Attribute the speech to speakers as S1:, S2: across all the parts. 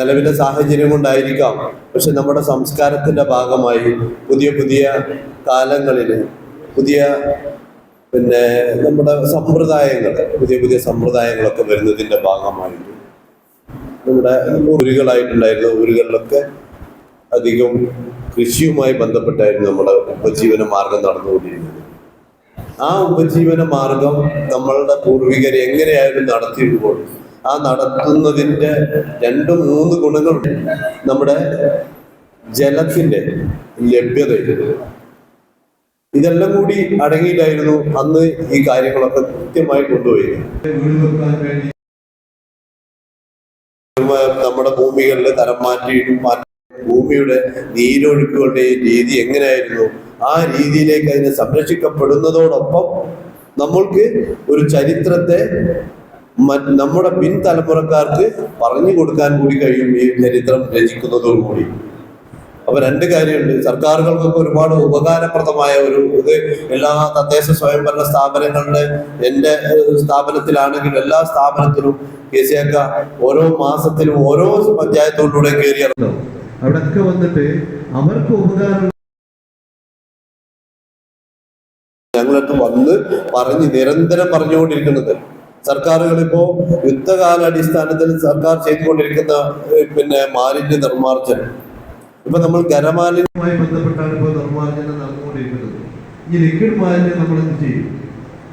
S1: നിലവിലെ സാഹചര്യം ഉണ്ടായിരിക്കാം. പക്ഷെ നമ്മുടെ സംസ്കാരത്തിന്റെ ഭാഗമായി പുതിയ പുതിയ കാലങ്ങളിൽ പുതിയ പിന്നെ നമ്മുടെ സമ്പ്രദായങ്ങൾ പുതിയ പുതിയ സമ്പ്രദായങ്ങളൊക്കെ വരുന്നതിന്റെ ഭാഗമായിട്ട് നമ്മുടെ ഊരുകളായിട്ടുണ്ടായിരുന്ന ഊരുകളിലൊക്കെ അധികം കൃഷിയുമായി ബന്ധപ്പെട്ടായിരുന്നു നമ്മുടെ ഉപജീവന മാർഗം നടന്നുകൊണ്ടിരുന്നത്. ആ ഉപജീവന മാർഗം നമ്മളുടെ പൂർവികർ എങ്ങനെയായാലും നടത്തിയിരുമ്പോൾ ആ നടത്തുന്നതിന്റെ രണ്ട് മൂന്ന് ഗുണങ്ങളുണ്ട്. നമ്മുടെ ജലത്തിന്റെ ലഭ്യത ഇതെല്ലാം കൂടി അടങ്ങിയിട്ടായിരുന്നു അന്ന് ഈ കാര്യങ്ങളൊക്കെ കൃത്യമായി കൊണ്ടുപോയി നമ്മുടെ ഭൂമികളിൽ തരം മാറ്റിയിട്ടും മാറ്റി ഭൂമിയുടെ നീരൊഴുക്കുകളുടെ രീതി എങ്ങനെയായിരുന്നു? ആ രീതിയിലേക്ക് അതിനെ സംരക്ഷിക്കപ്പെടുന്നതോടൊപ്പം നമ്മൾക്ക് ഒരു ചരിത്രത്തെ നമ്മുടെ പിൻതലമുറക്കാർക്ക് പറഞ്ഞു കൊടുക്കാൻ കൂടി കഴിയും ഈ ചരിത്രം രചിക്കുന്നതോടുകൂടി അപ്പൊ രണ്ട് കാര്യമുണ്ട്. സർക്കാരുകൾക്കൊക്കെ ഒരുപാട് ഉപകാരപ്രദമായ ഒരു ഇത് എല്ലാ തദ്ദേശ സ്വയംഭരണ സ്ഥാപനങ്ങളുടെ എന്റെ സ്ഥാപനത്തിലാണെങ്കിലും എല്ലാ സ്ഥാപനത്തിലും കെ സി അക്ക ഓരോ മാസത്തിലും ഓരോ പഞ്ചായത്തോടുകൂടെ കയറി ഇറങ്ങും
S2: അവിടൊക്കെ വന്നിട്ട് അവർക്ക് ഉപകാരം
S1: ഞങ്ങളടുത്ത് വന്ന് പറഞ്ഞ് നിരന്തരം പറഞ്ഞുകൊണ്ടിരിക്കുന്നത്. സർക്കാരുകൾ ഇപ്പോ യുദ്ധകാലാടിസ്ഥാനത്തിൽ സർക്കാർ ചെയ്തുകൊണ്ടിരിക്കുന്ന പിന്നെ മാലിന്യ നിർമ്മാർജനം. ഇപ്പൊ നമ്മൾ
S2: ഖരമാലിന്യവുമായി ബന്ധപ്പെട്ടാണ് ഇപ്പോൾ നിർമ്മാർജനം നടന്നുകൊണ്ടിരിക്കുന്നത്. ഈ ലിക്വിഡ് മാലിന്യം നമ്മൾ എന്ത് ചെയ്യും?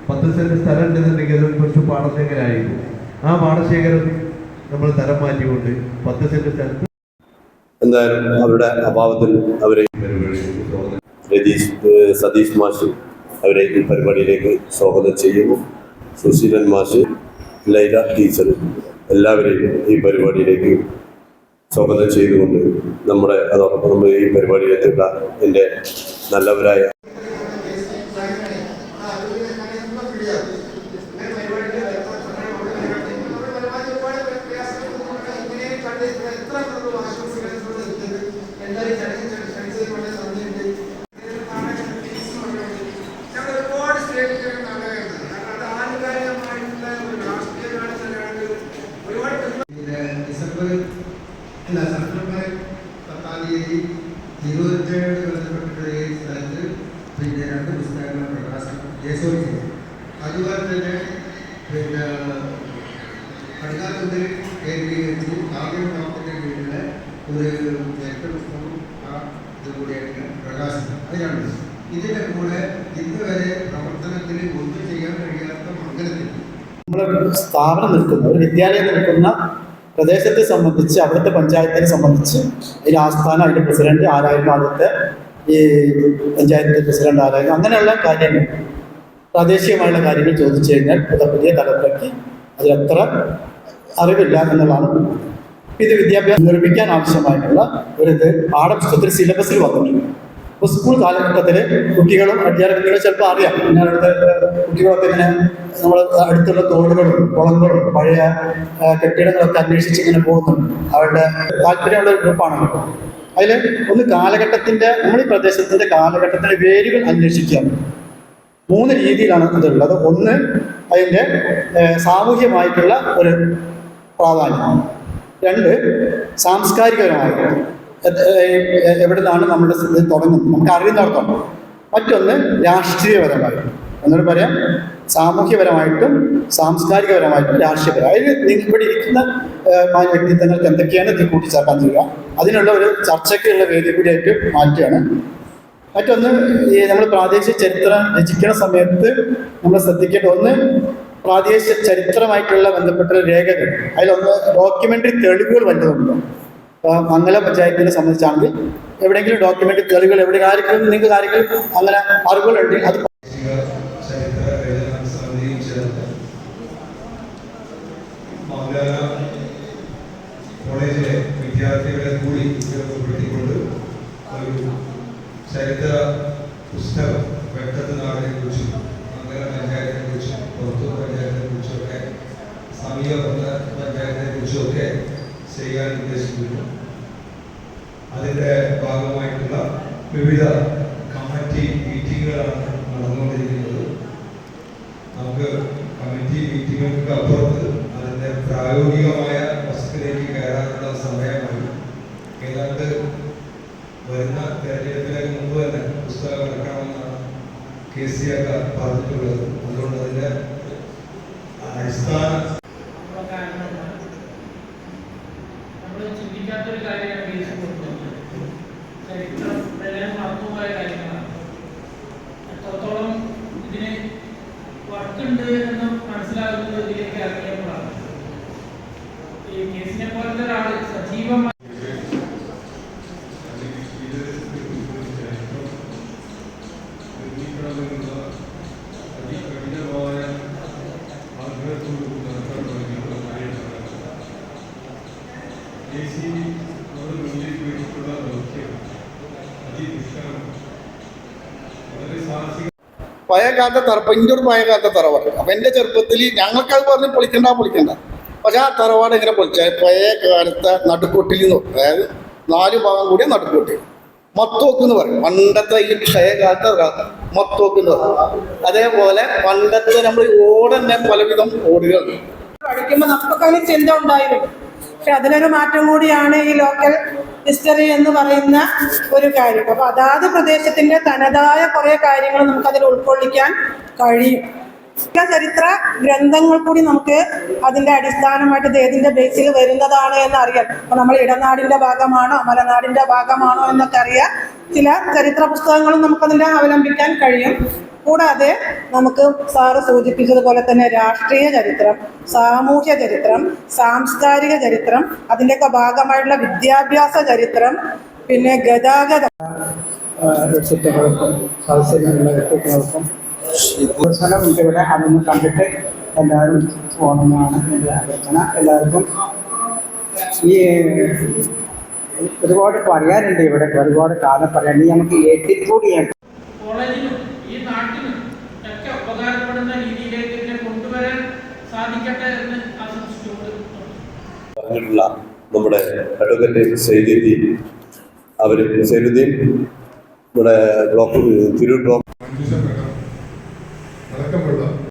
S2: പത്ത് സെന്റ് സ്ഥലം ഉണ്ടെന്നുണ്ടെങ്കിൽ അത് കുറച്ച് പാടശേഖരമായിരിക്കും. ആ പാടശേഖരം നമ്മൾ തരം മാറ്റിക്കൊണ്ട് പത്ത് സെന്റ് സ്ഥലത്ത്
S1: എന്തായാലും അവരുടെ അഭാവത്തിൽ അവരെ രതീഷ് സതീഷ് മാഷ് അവരെ ഈ പരിപാടിയിലേക്ക് സ്വാഗതം ചെയ്യുന്നു. സുശീലൻ മാഷ് ലൈല ടീച്ചർ എല്ലാവരെയും ഈ പരിപാടിയിലേക്ക് സ്വാഗതം ചെയ്തുകൊണ്ട് നമ്മുടെ അതോടൊപ്പം നമ്മൾ ഈ പരിപാടിയിലേക്കുള്ള എന്റെ നല്ലവരായ
S3: ഒരുപാട് സ്റ്റേറ്റുകൾ നല്ലതായിരുന്നു കാരണം അത് ആനുകാലികമായിട്ടുള്ള ഒരു രാഷ്ട്രീയ കാലത്തിലാണ് ഒരുപാട്
S4: ഇത് ഡിസംബർ അല്ല സെപ്റ്റംബർ പത്താം തീയതി തിരുവനന്തപുരത്ത് ബന്ധപ്പെട്ടിട്ടുള്ള ഈ പിന്നെ രണ്ട് പുസ്തകങ്ങൾ പ്രകാശനം ജയസോറി ചെയ്തു തന്നെ പിന്നെ കടുകാത്തുണ്ടിൽ കേന്ദ്രീകരിച്ച് കാവ്യം ഒരു ചരിത്ര പുസ്തകം ആ ഇത് കൂടിയായിട്ട് പ്രകാശനം അത് രണ്ട്. ഇതിന്റെ കൂടെ ഇന്ന് വരെ പ്രവർത്തനത്തിൽ കഴിയാത്ത മംഗലത്തിൽ.
S5: നമ്മുടെ സ്ഥാപനം നിൽക്കുന്ന ഒരു വിദ്യാലയം നിൽക്കുന്ന പ്രദേശത്തെ സംബന്ധിച്ച് അവിടുത്തെ പഞ്ചായത്തിനെ സംബന്ധിച്ച് അതിന്റെ ആസ്ഥാനം അതിന്റെ പ്രസിഡന്റ് ആരായിരുന്നു? അവിടുത്തെ ഈ പഞ്ചായത്തിന്റെ പ്രസിഡന്റ് ആരായിരുന്നു? അങ്ങനെയുള്ള കാര്യങ്ങൾ പ്രാദേശികമായുള്ള കാര്യങ്ങൾ ചോദിച്ചു കഴിഞ്ഞാൽ പുതിയ തലത്തിലേക്ക് അതിലത്ര അറിവില്ല എന്നുള്ളതാണ് ഇത് വിദ്യാഭ്യാസം നിർമ്മിക്കാൻ ആവശ്യമായിട്ടുള്ള ഒരു ഇത്. പാഠപുസ്തകത്തിൽ സിലബസിൽ വന്നിട്ടുണ്ട്. ഇപ്പോൾ സ്കൂൾ കാലഘട്ടത്തിൽ കുട്ടികളും അധ്യാപകരും ചിലപ്പോൾ അറിയാം. പിന്നെ അവിടുത്തെ കുട്ടികളൊക്കെ ഇങ്ങനെ നമ്മൾ അടുത്തുള്ള തോടുകളും കുളങ്ങളും പഴയ കെട്ടിടങ്ങളൊക്കെ അന്വേഷിച്ച് ഇങ്ങനെ പോകുന്നുണ്ട്. അവരുടെ താല്പര്യമുള്ള ഒരു ഗ്രൂപ്പാണ് അതിൽ ഒന്ന് കാലഘട്ടത്തിന്റെ നമ്മൾ ഈ പ്രദേശത്തിന്റെ കാലഘട്ടത്തിന്റെ വേരുകൾ അന്വേഷിക്കുക. മൂന്ന് രീതിയിലാണ് ഇതുള്ളത്. ഒന്ന് അതിന്റെ സാമൂഹ്യമായിട്ടുള്ള ഒരു പ്രാധാന്യം. രണ്ട് സാംസ്കാരികപരമായിട്ട് അത് ഏഹ്, എവിടെ നമ്മുടെ തുടങ്ങുന്നത്? നമുക്ക് അറിയുന്നിടത്തോളം മറ്റൊന്ന് രാഷ്ട്രീയപരമായി. എന്നോട് പറയാം സാമൂഹ്യപരമായിട്ടും സാംസ്കാരികപരമായിട്ടും രാഷ്ട്രീയപരമായി. അതിൽ ഇവിടെ ഇരിക്കുന്ന വ്യക്തിത്വങ്ങൾക്ക് എന്തൊക്കെയാണ് ഇതിൽ കൂട്ടിച്ചേർക്കാൻ ചെയ്യുക അതിനുള്ള ഒരു ചർച്ചയ്ക്കുള്ള വേദി കൂടിയായിട്ട് മാറ്റുകയാണ്. മറ്റൊന്ന് ഈ നമ്മൾ പ്രാദേശിക ചരിത്രം രചിക്കുന്ന സമയത്ത് നമ്മൾ ശ്രദ്ധിക്കേണ്ട ഒന്ന് പ്രാദേശിക ചരിത്രമായിട്ടുള്ള ബന്ധപ്പെട്ട രേഖകൾ. അതിലൊന്ന് ഡോക്യുമെന്ററി തെളിവുകൾ വല്ലതുണ്ടോ ഇപ്പോൾ മംഗല പഞ്ചായത്തിനെ സംബന്ധിച്ചാണെങ്കിൽ എവിടെയെങ്കിലും ഡോക്യുമെന്റ് തെളിവുകൾ എവിടെ ആർക്കും നിങ്ങൾക്ക് കാര്യങ്ങൾ അങ്ങനെ അറിവുകളുണ്ട് അത്
S6: കോളേജിലെ വിദ്യാർത്ഥികളെ കൂടി ഉപയോഗപ്പെടുത്തിക്കൊണ്ട് ഒരു ചരിത്ര പുസ്തകം വെട്ടത്ത് നാടിനെ കുറിച്ചും മംഗല പഞ്ചായത്തിനെ കുറിച്ചും പുറത്തൂർ പഞ്ചായത്തിനെ കുറിച്ചൊക്കെ സമീപ പഞ്ചായത്തിനെ കുറിച്ചൊക്കെ ചെയ്യാൻ ഉദ്ദേശിക്കുന്നു. അതിന്റെ ഭാഗമായിട്ടുള്ള വിവിധ കമ്മിറ്റി മീറ്റിങ്ങുകളാണ് നടന്നുകൊണ്ടിരിക്കുന്നത്. നമുക്ക് കമ്മിറ്റി മീറ്റിങ്ങുകൾക്ക് അപ്പുറത്ത് അതിന്റെ പ്രായോഗികമായ വസ്തുവിലേക്ക് കയറാനുള്ള സമയമായി.
S7: ഏതാണ്ട് വരുന്ന തെരഞ്ഞെടുപ്പിലേക്ക് മുമ്പ് തന്നെ പുസ്തകം ഇറക്കണമെന്നാണ് കെ സി ഒക്കെ പറഞ്ഞിട്ടുള്ളത്. അതുകൊണ്ട് അതിന്റെ അടിസ്ഥാന
S8: പഴയ തറ എന്റെ ഒരു പഴയ കാലത്തെ തറവാട്. അപ്പം എന്റെ ചെറുപ്പത്തിൽ ഞങ്ങൾക്കത് പറഞ്ഞ് പൊളിക്കണ്ട പൊളിക്കണ്ട. പക്ഷെ ആ തറവാട് എങ്ങനെ പൊളിച്ച? പഴയ കാലത്തെ നടുക്കൊട്ടിൽ അതായത് നാല് ഭാഗം കൂടിയ നടുക്കൊട്ടിൽ മത്തോക്ക് എന്ന് പറയും. പണ്ടത്തെ ഈ ക്ഷയകാലത്തെ മത്തോക്ക് എന്ന് പറയും. അതേപോലെ പണ്ടത്തെ നമ്മൾ ഓട് തന്നെ പലവിധം ഓടുകൾ.
S9: പഠിക്കുമ്പോൾ നമുക്കൊക്കെ അതിന് ചിന്ത ഉണ്ടായിരുന്നു പക്ഷെ അതിനൊരു മാറ്റം കൂടിയാണ് ഈ ലോക്കൽ ഹിസ്റ്ററി എന്ന് പറയുന്ന ഒരു കാര്യം. അപ്പൊ അതാത് പ്രദേശത്തിന്റെ തനതായ കുറെ കാര്യങ്ങൾ നമുക്ക് അതിൽ ഉൾക്കൊള്ളിക്കാൻ കഴിയും. ചില ചരിത്ര ഗ്രന്ഥങ്ങൾ കൂടി നമുക്ക് അതിന്റെ അടിസ്ഥാനമായിട്ട് ഇത് ഏതിന്റെ ബേസിൽ വരുന്നതാണ് എന്ന് അറിയാം അപ്പൊ നമ്മൾ ഇടനാടിന്റെ ഭാഗമാണോ മലനാടിന്റെ ഭാഗമാണോ എന്നൊക്കെ അറിയാം ചില ചരിത്ര പുസ്തകങ്ങളും നമുക്കതിന്റെ അവലംബിക്കാൻ കഴിയും. കൂടാതെ നമുക്ക് സാറ് സൂചിപ്പിച്ചതുപോലെ തന്നെ രാഷ്ട്രീയ ചരിത്രം സാമൂഹ്യ ചരിത്രം സാംസ്കാരിക ചരിത്രം അതിന്റെയൊക്കെ ഭാഗമായിട്ടുള്ള വിദ്യാഭ്യാസ ചരിത്രം പിന്നെ ഗതാഗത
S10: ഇവിടെ അതൊന്ന് കണ്ടിട്ട് എല്ലാവരും പോകണമെന്നാണ് എന്റെ അഭ്യർത്ഥന എല്ലാവർക്കും ഈ ഒരുപാട് പറയാനുണ്ട് ഇവിടെ ഒരുപാട് കാലം പറയാൻ ഇനി നമുക്ക് ഏറ്റവും
S11: കോളേജിനും ഈ നാട്ടിനും ഒക്കെ ഉപകാരപ്പെടുന്ന രീതിയിലേക്ക് ഇതിനെ കൊണ്ടുവരാൻ സാധിക്കട്ടെ എന്ന് ആശംസിച്ചുകൊണ്ട്
S1: പറഞ്ഞിട്ടുള്ള നമ്മുടെ അഡ്വക്കേറ്റ് സൈനുദ്ദീൻ അവർ സൈനുദ്ദീൻ നമ്മുടെ ബ്ലോക്ക് തിരൂർ ബ്ലോക്ക്